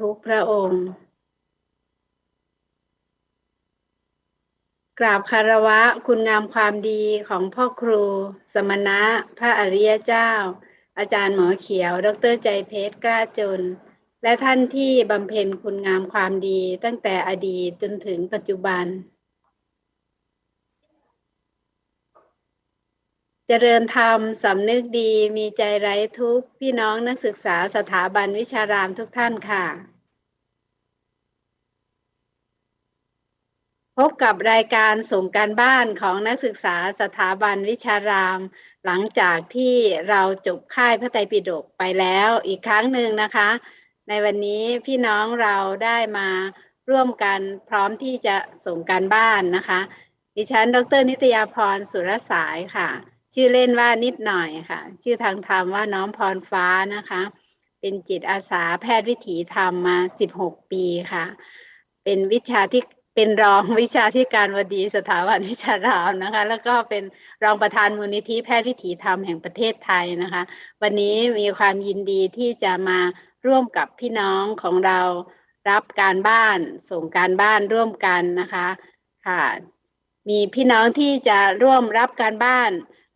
ทุกพระองค์ กราบคารวะคุณงามความดีของพ่อครู สมณะ พระอริยเจ้า อาจารย์หมอเขียว ดรใจเพชรกล้าจน และท่านที่บำเพ็ญคุณงามความดีตั้งแต่อดีตจนถึงปัจจุบัน เจริญธรรมสำนึกดีมีใจไร้ทุกข์พี่น้องนักศึกษาสถาบันวิชารามทุกท่านค่ะ พบกับรายการส่งการบ้านของนักศึกษาสถาบันวิชาราม หลังจากที่เราจบค่ายพระไตรปิฎกไปแล้วอีกครั้งหนึ่งนะคะ ในวันนี้พี่น้องเราได้มาร่วมกันพร้อมที่จะส่งการบ้านนะคะ ดิฉัน ดรนิตยาพรสุรสายค่ะ ชื่อเล่นว่านิดหน่อยค่ะ ชื่อทางธรรมว่าน้องพรฟ้านะคะ เป็นจิตอาสาแพทย์วิถีธรรมมา 16 ปีค่ะ เป็นวิชาที่เป็นรองวิชาที่การวดีสถาบันวิชารามนะคะ แล้วก็เป็นรองประธานมูลนิธิแพทย์วิถีธรรมแห่งประเทศไทยนะคะ วันนี้มีความยินดีที่จะมาร่วมกับพี่น้องของเรารับการบ้านส่งการบ้านร่วมกันนะคะค่ะ มีพี่น้องที่จะร่วมรับการบ้าน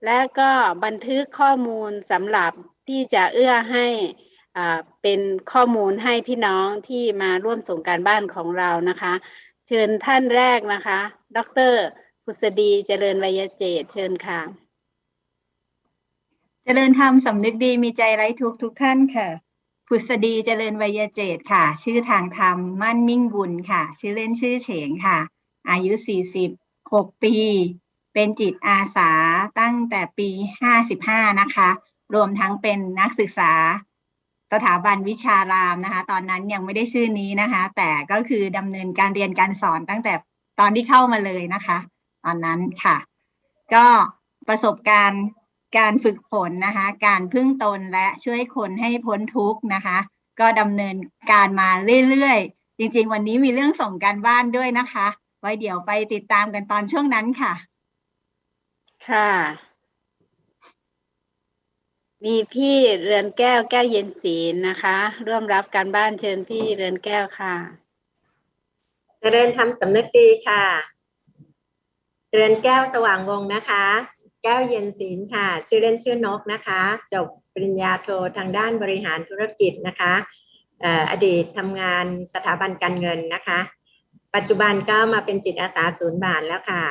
และก็บันทึกข้อมูลสำหรับที่จะเอื้อให้เป็นข้อมูลให้พี่น้องที่มาร่วมส่งการบ้านของเรานะคะ เชิญท่านแรกนะคะ ดรพุษดีเจริญวยเจตเชิญค่ะ เจริญธรรมสำนึกดีมีใจไร้ทุกทุกท่านค่ะผุษดีเจริญวยเจตค่ะ ชื่อทางธรรมมั่นมิ่งบุญค่ะ ชื่อเล่นชื่อเฉงค่ะ อายุ 46 ปี เป็นจิตอาสาตั้งแต่ปี 55 นะคะ รวมทั้งเป็นนักศึกษาสถาบันวิชารามนะคะ ตอนนั้นยังไม่ได้ชื่อนี้นะคะ แต่ก็คือดำเนินการเรียนการสอนตั้งแต่ตอนที่เข้ามาเลยนะคะ ตอนนั้นค่ะ ก็ประสบการณ์การฝึกฝนนะคะ การพึ่งตนและช่วยคนให้พ้นทุกข์นะคะ ก็ดำเนินการมาเรื่อยๆ จริงๆ วันนี้มีเรื่องส่งการบ้านด้วยนะคะ ไว้เดี๋ยวไปติดตามกันตอนช่วงนั้นค่ะ ค่ะ มีพี่เรือนแก้วแก้วเย็นศีลนะคะ ร่วมรับการบ้านเชิญพี่เรือนแก้วค่ะ เจริญธรรมสำนึกดีค่ะ เรือนแก้วสว่างวงนะคะ แก้วเย็นศีลค่ะ ชื่อเล่นชื่อนกนะคะ จบปริญญาโททางด้านบริหารธุรกิจนะคะอออดีตทำงานสถาบันการเงินนะคะ ปัจจุบันก็มาเป็นจิตอาสาศูนย์บาทแล้วค่ะ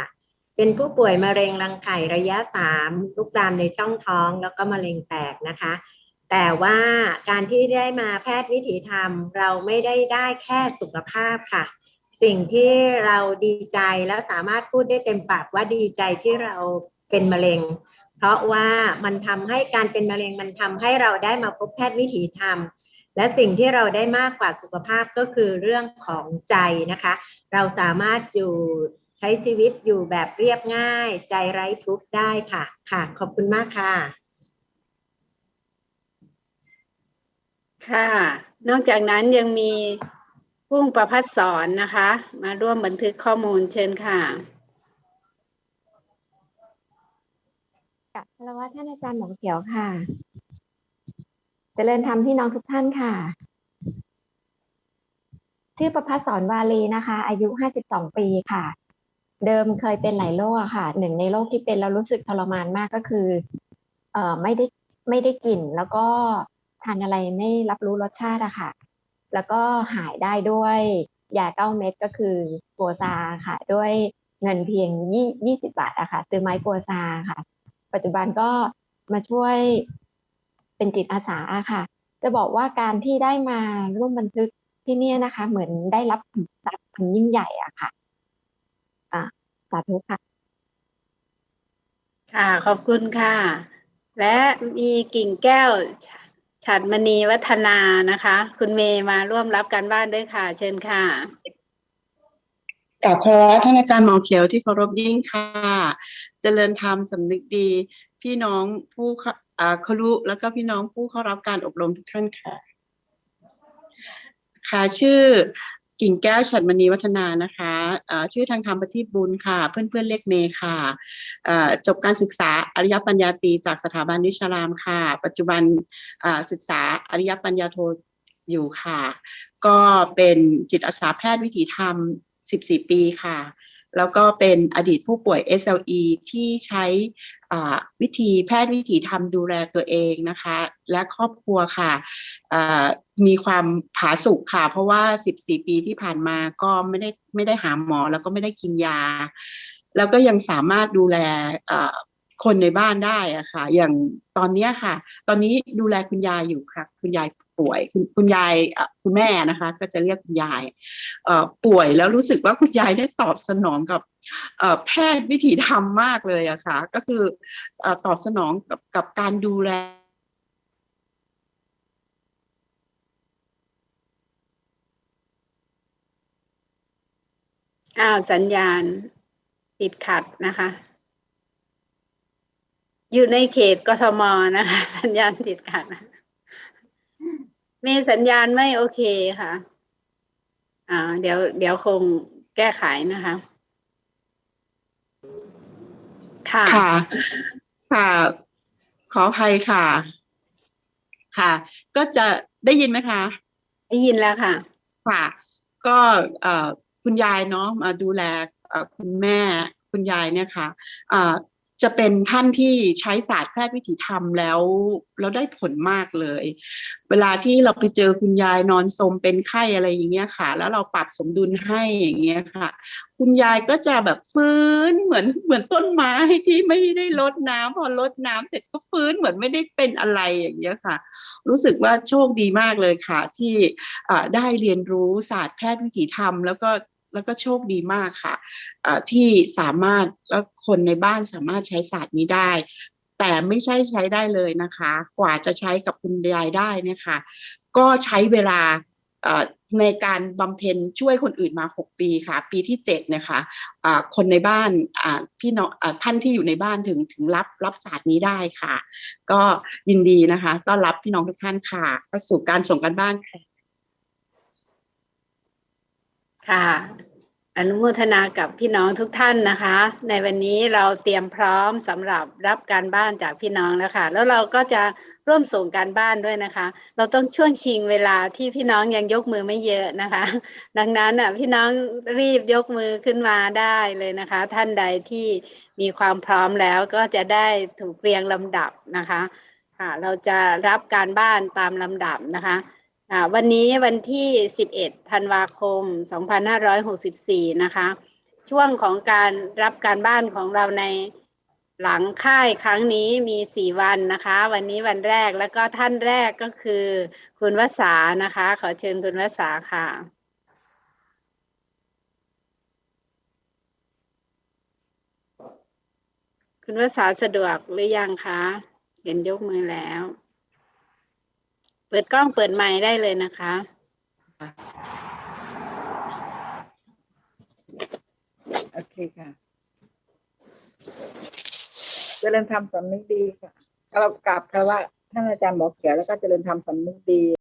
เป็นผู้ป่วยมะเร็งรังไข่ระยะสามลุกลามในช่องท้องแล้วก็มะเร็งแตกนะคะ แต่ว่าการที่ได้มาแพทย์วิถีธรรม เราไม่ได้ได้แค่สุขภาพค่ะ สิ่งที่เราดีใจแล้วสามารถพูดได้เต็มปากว่าดีใจที่เราเป็นมะเร็ง เพราะว่ามันทำให้การเป็นมะเร็งมันทำให้เราได้มาพบแพทย์วิถีธรรมและสิ่งที่เราได้มากกว่าสุขภาพก็คือเรื่องของใจนะคะ เราสามารถอยู่ ใช้ชีวิตอยู่แบบเรียบง่าย ใจไร้ทุกข์ได้ค่ะ ค่ะ ขอบคุณมากค่ะ ค่ะ นอกจากนั้นยังมีพุ่งประพัฒสอนนะคะ มาร่วมบันทึกข้อมูลเชิญค่ะกับคารวะท่านอาจารย์หมอเขียวค่ะเจริญธรรมพี่น้องทุกท่านค่ะ ชื่อประพัฒสอนวาลีนะคะ อายุ 52 ปีค่ะ เดิมเคยเป็นหลายโรคอะค่ะ หนึ่งในโรคที่เป็นแล้วรู้สึกทรมานมากก็คือ เอ่อไม่ได้ไม่ได้กลิ่น แล้วก็ทานอะไรไม่รับรู้รสชาติอะค่ะ แล้วก็หายได้ด้วยยาเก้าเม็ดก็คือโกซาค่ะ ด้วยเงินเพียงยี่ยี่สิบาทอะค่ะซื้อไม้โกซาค่ะ ปัจจุบันก็มาช่วยเป็นจิตอาสาค่ะ จะบอกว่าการที่ได้มาร่วมบันทึกที่นี่นะคะ เหมือนได้รับทรัพย์อันยิ่งใหญ่อะค่ะาธุค่ะ ค่ะ ขอบคุณค่ะ และมีกิ่งแก้วฉฉัดมณีวัฒนานะคะ คุณเมย์มาร่วมรับการบ้านด้วยค่ะ เชิญค่ะกับคารวะท่านอาจารย์หมอเขียวที่เคารพยิ่งค่ะ เจริญธรรมสำนึกดี พี่น้องผู้เข้าอ่าครุแล้วก็พี่น้องผู้เข้ารับการอบรมทุกท่านค่ะ ค่ะชื่อ กิ่งแก้วฉัดมณีวัฒนานะคะอ่าชื่อทางธรรมปฏิบุญค่ะ เพื่อนเพื่อนเรียกเมย์ค่ะอ่าจบการศึกษาอริยปัญญาตรีจากสถาบันนิชรามค่ะ ปัจจุบันศึกษาอริยปัญญาโทอยู่ค่ะ ก็เป็นจิตอาสาแพทย์วิถีธรรม 14 ปีค่ะ แล้วก็เป็นอดีตผู้ป่วย SLE ที่ใช้วิธีแพทย์วิถีทำดูแลตัวเองนะคะ และครอบครัวค่ะมีความผาสุกค่ะ เพราะว่า 14 ปีที่ผ่านมาก็ไม่ได้ไม่ได้หาหมอแล้วก็ไม่ได้กินยา แล้วก็ยังสามารถดูแล คนในบ้านได้อะค่ะ อย่างตอนนี้ค่ะ ตอนนี้ดูแลคุณยายอยู่ค่ะ คุณยายป่วยคุณคุณยายคุณแม่นะคะ ก็จะเรียกคุณยายป่วยแล้วรู้สึกว่าคุณยายได้ตอบสนองกับแพทย์วิถีธรรมมากเลยอะค่ะ ก็คืออตอบสนองกับกับการดูแลอ้าวสัญญาณติดขัดนะคะ อยู่ในเขตกทมนะคะ สัญญาณติดขัดนะมีสัญญาณไม่โอเคค่ะ อ่า เดี๋ยว เดี๋ยวคงแก้ไขนะคะ ค่ะ ค่ะ ค่ะ ขออภัยค่ะ ค่ะ ก็จะได้ยินไหมคะ ได้ยินแล้วค่ะ ค่ะ ก็เอ่อคุณยายเนาะมาดูแลเอ่อคุณแม่คุณยายเนี่ยค่ะเอ่อ จะเป็นท่านที่ใช้ศาสตร์แพทย์วิถีธรรมแล้วแล้วได้ผลมากเลย เวลาที่เราไปเจอคุณยายนอนสมเป็นไข้อะไรอย่างเงี้ยค่ะ แล้วเราปรับสมดุลให้อย่างเงี้ยค่ะ คุณยายก็จะแบบฟื้นเหมือนเหมือนต้นไม้ที่ไม่ได้รดน้ำพอรดน้ำเสร็จก็ฟื้นเหมือนไม่ได้เป็นอะไรอย่างเงี้ยค่ะ รู้สึกว่าโชคดีมากเลยค่ะ ที่ได้เรียนรู้ศาสตร์แพทย์วิถีธรรม แล้วก็ แล้วก็โชคดีมากค่ะที่สามารถแล้วคนในบ้านสามารถใช้ศาสตร์นี้ได้ แต่ไม่ใช่ใช้ได้เลยนะคะ กว่าจะใช้กับคุณยายได้นี่ยค่ะก็ใช้เวลาในการบำเพ็ญช่วยคนอื่นมา 6 ปีค่ะ ปีที่7นี่ยค่ะคนในบ้านพี่น้องท่านที่อยู่ในบ้านถึงถึงรับรับศาสตร์นี้ได้ค่ะ ก็ยินดีนะคะ ต้อนรับพี่น้องทุกท่านค่ะเข้าสู่การส่งกันบ้านค่ะ ค่ะ อนุโมทนากับพี่น้องทุกท่านนะคะ ในวันนี้เราเตรียมพร้อมสำหรับรับการบ้านจากพี่น้องแล้วค่ะ แล้วเราก็จะร่วมส่งการบ้านด้วยนะคะ เราต้องช่วงชิงเวลาที่พี่น้องยังยกมือไม่เยอะนะคะ ดังนั้นอะพี่น้องรีบยกมือขึ้นมาได้เลยนะคะ ท่านใดที่มีความพร้อมแล้วก็จะได้ถูกเรียงลำดับนะคะ ค่ะ เราจะรับการบ้านตามลำดับนะคะ วันนี้วันที่ 11 ธันวาคม 2564 นะคะ ช่วงของการรับการบ้านของเราในหลังค่ายครั้งนี้มี 4 วันนะคะ วันนี้วันแรกแล้วก็ท่านแรกก็คือคุณวสานะคะ ขอเชิญคุณวสาค่ะ คุณวสาสะดวกหรือยังคะ เห็นยกมือแล้ว ปิดกล้องเปิดไมค์ได้เลยนะคะ โอเคค่ะเจริญธรรมสำนึกดีค่ะเรากลับค่ะว่าท่านอาจารย์บอกเขียวแล้วก็เจริญธรรมสำนึกดี